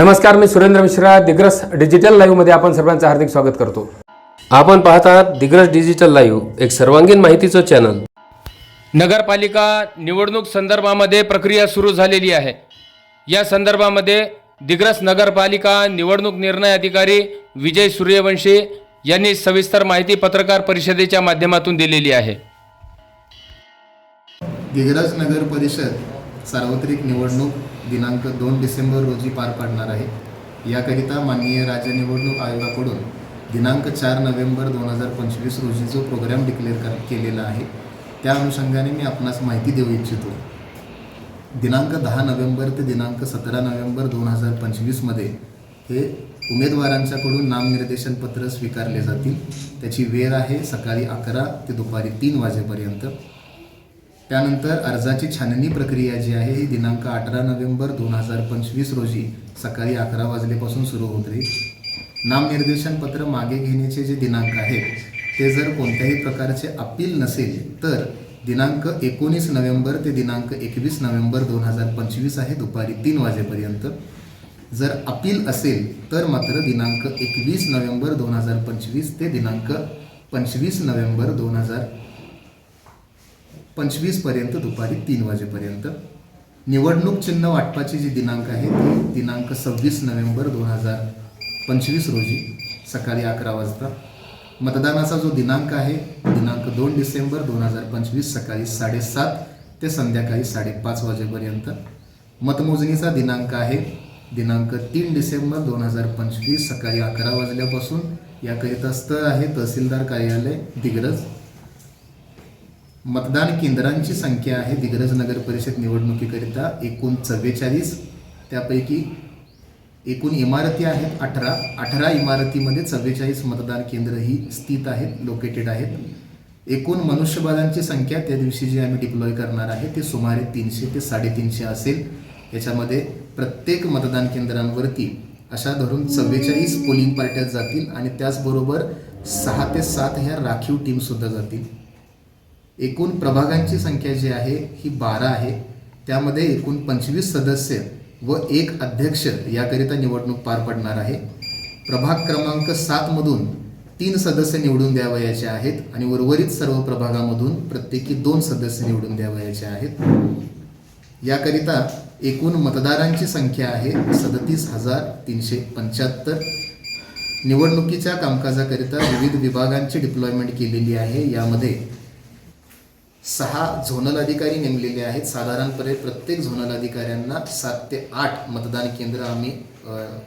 नमस्कार मी सुरेंद्र मिश्रा दिग्रस डिजिटल लाईव्हमध्ये आपण सर्वांचं हार्दिक स्वागत करतो. आपण पाहत आहात दिग्रस डिजिटल लाईव्ह एक सर्वांगीण माहितीचं चॅनल नगरपालिका निवडणूक संदर्भामध्ये प्रक्रिया सुरू झालेली आहे. या संदर्भामध्ये दिग्रस नगरपालिका निवडणूक निर्णय अधिकारी विजय सूर्यवंशी यांनी सविस्तर माहिती पत्रकार परिषदेच्या माध्यमातून दिलेली आहे. दिग्रज नगर परिषद सार्वत्रिक निवडणूक दिनांक दोन डिसेंबर रोजी पार पाडणार आहे. याकरिता माननीय राज्य निवडणूक आयोगाकडून दिनांक चार नोव्हेंबर दोन हजार पंचवीस रोजी जो प्रोग्राम डिक्लेअर कर केलेला आहे त्या अनुषंगाने मी आपणास माहिती देऊ इच्छितो. दिनांक दहा नोव्हेंबर ते दिनांक सतरा नोव्हेंबर दोन हजार पंचवीसमध्ये हे उमेदवारांच्याकडून नामनिर्देशन पत्र स्वीकारले जातील. त्याची वेळ आहे सकाळी अकरा ते दुपारी तीन वाजेपर्यंत. त्यानंतर अर्जाची छाननी प्रक्रिया जी आहे ही दिनांक अठरा नोव्हेंबर दोन हजार पंचवीस रोजी सकाळी अकरा वाजलेपासून सुरू होते नामनिर्देशन पत्र मागे घेण्याचे जे दिनांक आहेत ते जर कोणत्याही प्रकारचे अपील नसेल तर दिनांक एकोणीस नोव्हेंबर ते दिनांक एकवीस नोव्हेंबर दोन हजार पंचवीस आहे दुपारी तीन वाजेपर्यंत. जर अपील असेल तर मात्र दिनांक एकवीस नोव्हेंबर दोन हजार पंचवीस ते दिनांक पंचवीस नोव्हेंबर दोन हजार पंचवीसपर्यंत दुपारी तीन वाजेपर्यंत. निवडणूक चिन्ह वाटपाची जी दिनांक आहे ती दिनांक सव्वीस नोव्हेंबर दोन हजार पंचवीस रोजी सकाळी अकरा वाजता. मतदानाचा जो दिनांक आहे दिनांक दोन डिसेंबर दोन हजार पंचवीस सकाळी साडेसात ते संध्याकाळी साडेपाच वाजेपर्यंत. मतमोजणीचा दिनांक आहे दिनांक तीन डिसेंबर दोन हजार पंचवीस सकाळी अकरा वाजल्यापासून. याकरिता स्थळ आहे तहसीलदार कार्यालय दिग्रज मतदान केंद्रांची संख्या आहे. दिग्रज नगर परिषद निवडणुकीकरिता एकूण चव्वेचाळीस त्यापैकी एकूण इमारती आहेत अठरा. अठरा इमारतीमध्ये चव्वेचाळीस मतदान केंद्र ही स्थित आहेत लोकेटेड आहेत. एकूण मनुष्यबळांची संख्या त्या दिवशी जी आम्ही डिप्लॉय करणार आहे ते सुमारे तीनशे ते साडेतीनशे असेल. याच्यामध्ये प्रत्येक मतदान केंद्रांवरती अशा धरून चव्वेचाळीस पोलिंग पार्ट्या जातील आणि त्याचबरोबर सहा ते सात ह्या राखीव टीमसुद्धा जातील. एकूण प्रभागांची संख्या जी आहे ही बारा आहे. त्यामध्ये एकूण पंचवीस सदस्य व एक अध्यक्ष याकरिता निवडणूक पार पडणार आहे. प्रभाग क्रमांक सातमधून तीन सदस्य निवडून द्यावयाचे आहेत आणि उर्वरित सर्व प्रभागामधून प्रत्येकी दोन सदस्य निवडून द्यावयाचे आहेत. याकरिता एकूण मतदारांची संख्या आहे सदतीस हजार तीनशे पंच्याहत्तर. निवडणुकीच्या कामकाजाकरिता विविध विभागांची डिप्लॉयमेंट केलेली आहे. यामध्ये सहा झोनल अधिकारी नेमलेले आहेत. साधारणपणे प्रत्येक झोनल अधिकाऱ्यांना सात ते आठ मतदान केंद्र आम्ही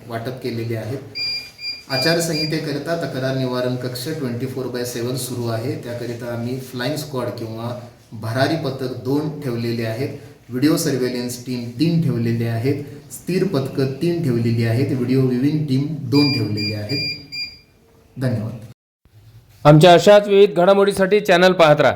वाटप केलेले आहेत. आचारसंहितेकरिता तक्रार निवारण कक्ष ट्वेंटी फोर बाय सेवन सुरू आहे. त्याकरिता आम्ही फ्लाईंग स्क्वॉड किंवा भरारी पथक दोन ठेवलेले आहेत. व्हिडिओ सर्व्हेलन्स टीम तीन ठेवलेले आहेत. स्थिर पथकं तीन ठेवलेली आहेत. व्हिडिओ विविंग टीम दोन ठेवलेली आहेत. धन्यवाद. आमच्या अशाच विविध घडामोडीसाठी चॅनल पाहत राहा.